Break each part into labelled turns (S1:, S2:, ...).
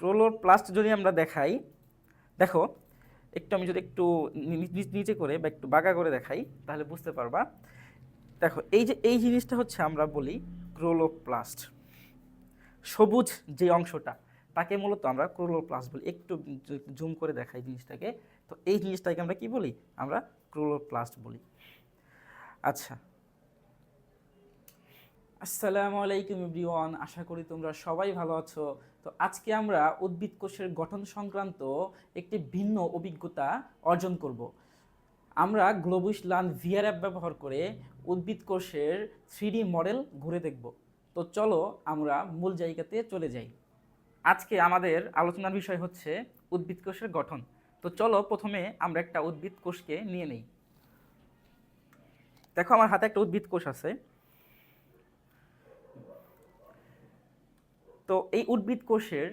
S1: ক্রোলোপ্লাস্ট যদি আমরা দেখাই, দেখো, একটু আমি যদি একটু নিচে করে বা একটু বাঁকা করে দেখাই, তাহলে বুঝতে পারবা। দেখো, এই যে, এই জিনিসটা হচ্ছে আমরা বলি ক্রোলোপ্লাস্ট সবুজ যে অংশটা, তাকে মূলত আমরা ক্রোলোপ্লাস্ট বলি। একটু জুম করে দেখাই জিনিসটাকে। তো এই জিনিসটাকে আমরা কি বলি? আমরা ক্রোলোপ্লাস্ট বলি। আচ্ছা আসসালামু আলাইকুম এভরিওয়ান, আশা করি তোমরা সবাই ভালো আছো। তো আজকে আমরা উদ্ভিদ কোষের গঠন সংক্রান্ত একটি ভিন্ন অভিজ্ঞতা অর্জন করব। আমরা গ্লোবুস লান ভিআর অ্যাপ ব্যবহার করে উদ্ভিদ কোষের থ্রি মডেল ঘুরে দেখব। তো চলো আমরা মূল জায়গাতে চলে যাই। আজকে আমাদের আলোচনার বিষয় হচ্ছে উদ্ভিদ কোষের গঠন। তো চলো প্রথমে আমরা একটা উদ্ভিদ কোষকে নিয়ে নেই। দেখো আমার হাতে একটা উদ্ভিদ কোষ আছে। তো এই উদ্ভিদ কোষের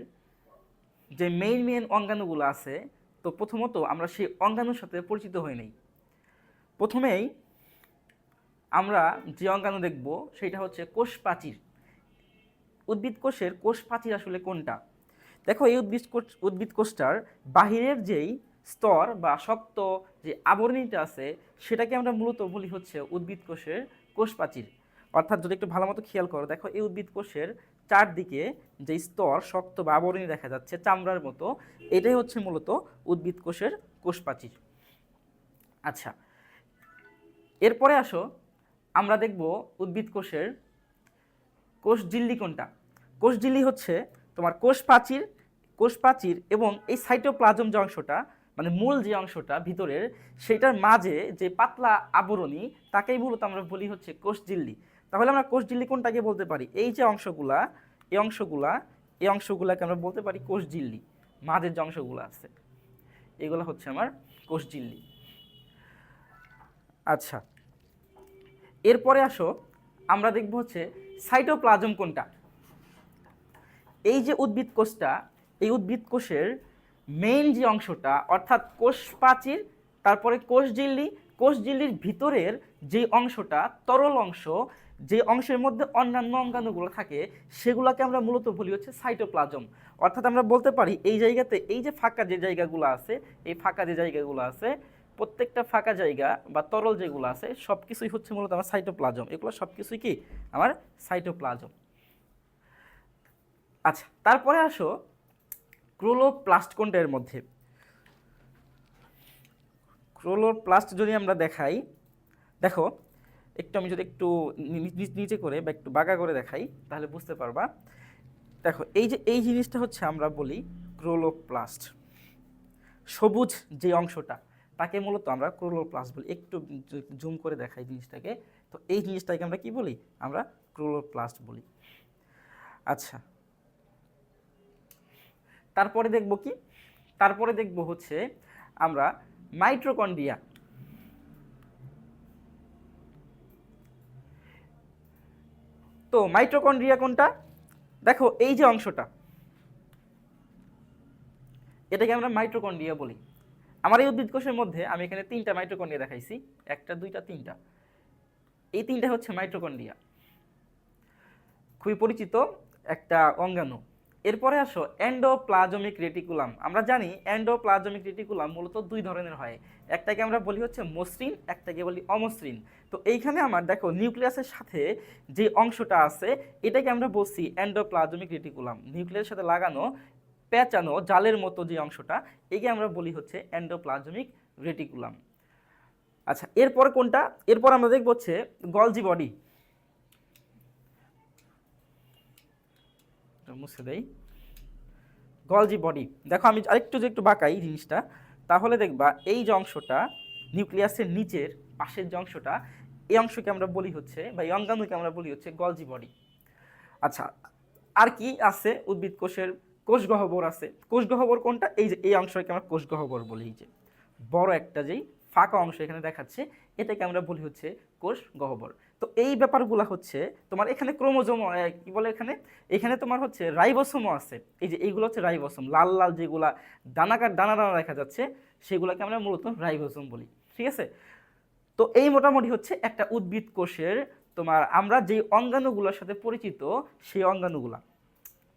S1: যে মেইন মেইন অঙ্গাণুগুলো আছে, তো প্রথমত আমরা সেই অঙ্গাণুর সাথে পরিচিত হই নাই। প্রথমেই আমরা যে অঙ্গাণু দেখব সেটা হচ্ছে কোষ প্রাচীর উদ্ভিদ কোষের কোষ প্রাচীর আসলে কোনটা? দেখো এই উদ্ভিদ কোষ উদ্ভিদ কোষটার বাহিরের যেই স্তর বা শক্ত যে আবরণীটা আছে, সেটাকে আমরা মূলত বলি হচ্ছে উদ্ভিদ কোষের কোষ প্রাচীর অর্থাৎ যদি একটু ভালো মতো খেয়াল করো, দেখো এই উদ্ভিদ কোষের চারদিকে যে স্তর শক্ত বা আবরণী দেখা যাচ্ছে, চামড়ার মতো, এটাই হচ্ছে মূলত উদ্ভিদ কোষের কোষ প্রাচীর আচ্ছা এরপরে আসো, আমরা দেখব উদ্ভিদ কোষের কোষ ঝিল্লি কোনটা? কোষ ঝিল্লি হচ্ছে তোমার কোষ প্রাচীর কোষ প্রাচীর এবং এই সাইটোপ্লাজম যে অংশটা মানে মূল যে অংশটা ভিতরের, সেটার মাঝে যে পাতলা আবরণী, তাকেই মূলত আমরা বলি হচ্ছে কোষ ঝিল্লি। তাহলে আমরা কোষ ঝিল্লি কোনটাকে বলতে পারি? এই যে অংশগুলা, এই অংশগুলা, এই অংশগুলাকে আমরা বলতে পারি কোষ ঝিল্লি। মাঝের যে অংশগুলো আছে, এগুলো হচ্ছে আমার কোষ ঝিল্লি। আচ্ছা এরপরে আসো, আমরা দেখব হচ্ছে সাইটোপ্লাজম কোনটা? এই যে উদ্ভিদ কোষটা, এই উদ্ভিদ কোষের মেইন যে অংশটা, অর্থাৎ কোষ প্রাচীর, তারপরে কোষ ঝিল্লি, কোষ ঝিল্লির ভিতরের যে অংশটা, তরল অংশ যে অংশের মধ্যে অন্যান্য অঙ্গাণুগুলো থাকে, সেগুলোকে আমরা মূলত বলি হচ্ছে সাইটোপ্লাজম অর্থাৎ আমরা বলতে পারি, এই জায়গাতে, এই যে ফাঁকা যে জায়গাগুলো আছে, এই ফাঁকা যে জায়গাগুলো আছে, প্রত্যেকটা ফাঁকা জায়গা বা তরল যেগুলো আছে সব কিছুই হচ্ছে মূলত আমার সাইটোপ্লাজম এগুলো সব কিছুই কি? আমার সাইটোপ্লাজম আচ্ছা তারপরে আসো ক্রোলোপ্লাস্ট কোনটা এর মধ্যে। ক্রোলোপ্লাস্ট যদি আমরা দেখাই, দেখো একটু আমি যদি একটু নিচে করে বা একটু বাঁকা করে দেখাই, তাহলে বুঝতে পারবা। দেখো, এই যে, এই জিনিসটা হচ্ছে আমরা বলি ক্রোলোপ্লাস্ট। সবুজ যে অংশটা, তাকে মূলত আমরা ক্রোলোপ্লাস্ট বলি। একটু জুম করে দেখাই জিনিসটাকে, তো এই জিনিসটাকে আমরা কি বলি? আমরা ক্রোলোপ্লাস্ট বলি। আচ্ছা। তারপরে দেখব কি? তারপরে দেখব হচ্ছে আমরা মাইট্রোকন্ড্রিয়া তো মাইট্রোকন্ড্রিয়া কোনটা? দেখো, এই যে অংশটা। এটাকে আমরা মাইট্রোকন্ড্রিয়া বলি। আমার এই উদ্ভিদ কোষের মধ্যে আমি এখানে তিনটা মাইট্রোকন্ড্রিয়া দেখাইছি। একটা, দুইটা, তিনটা। এই তিনটা হচ্ছে মাইট্রোকন্ড্রিয়া খুবই পরিচিত একটা অঙ্গাণু। এরপরে আসো এন্ডোপ্লাজমিক রেটিকুলাম আমরা জানি এন্ডোপ্লাজমিক রেটিকুলাম মূলত দুই ধরনের হয়। একটাকে আমরা বলি হচ্ছে মসৃণ, একটাকে বলি অমসৃণ। তো এইখানে আমার দেখো, নিউক্লিয়াসের সাথে যে অংশটা আছে, এটাকে আমরা বলছি এন্ডোপ্লাজমিক রেটিকুলাম নিউক্লিয়াসের সাথে লাগানো, পেঁচানো জালের মতো যে অংশটা, একে আমরা বলি হচ্ছে এন্ডোপ্লাজমিক রেটিকুলাম আচ্ছা এরপর কোনটা? এরপর আমরা দেখব হচ্ছে গলজি বডি। মুছে দেই। গলজি বডি দেখো, আমি আরেকটু যে একটু বাঁকাই জিনিসটা, তাহলে দেখবা এই যে অংশটা, নিউক্লিয়াসের নিচের পাশের যে অংশটা, এই অংশকে আমরা বলি হচ্ছে, বা এই অঙ্গাণুকে আমরা বলি হচ্ছে গলজি বডি আচ্ছা আর কি আছে? উদ্ভিদ কোষের কোষ গহ্বর আছে। কোষ গহ্বর কোনটা? এই যে, এই অংশকে আমরা কোষ গহ্বর বলি। এই যে, বড় একটা যেই ফাঁকা অংশ এখানে দেখাচ্ছে, এটাকে আমরা বলি হচ্ছে কোষ গহ্বর। তো এই ব্যাপারগুলো হচ্ছে তোমার এখানে ক্রোমোজোম কি বলে এখানে? এখানে তোমার হচ্ছে রাইবোসোমও আছে। এই যে এইগুলো হচ্ছে রাইবোসোম। লাল লাল যেগুলা দানাকার দানা দানা দেখা যাচ্ছে, সেগুলোকে আমরা মূলত রাইবোসোম বলি। ঠিক আছে? তো এই মোটামুটি হচ্ছে একটা উদ্ভিদ কোষের তোমার আমরা যেই অঙ্গাণুগুলোর সাথে পরিচিত, সেই অঙ্গাণুগুলা।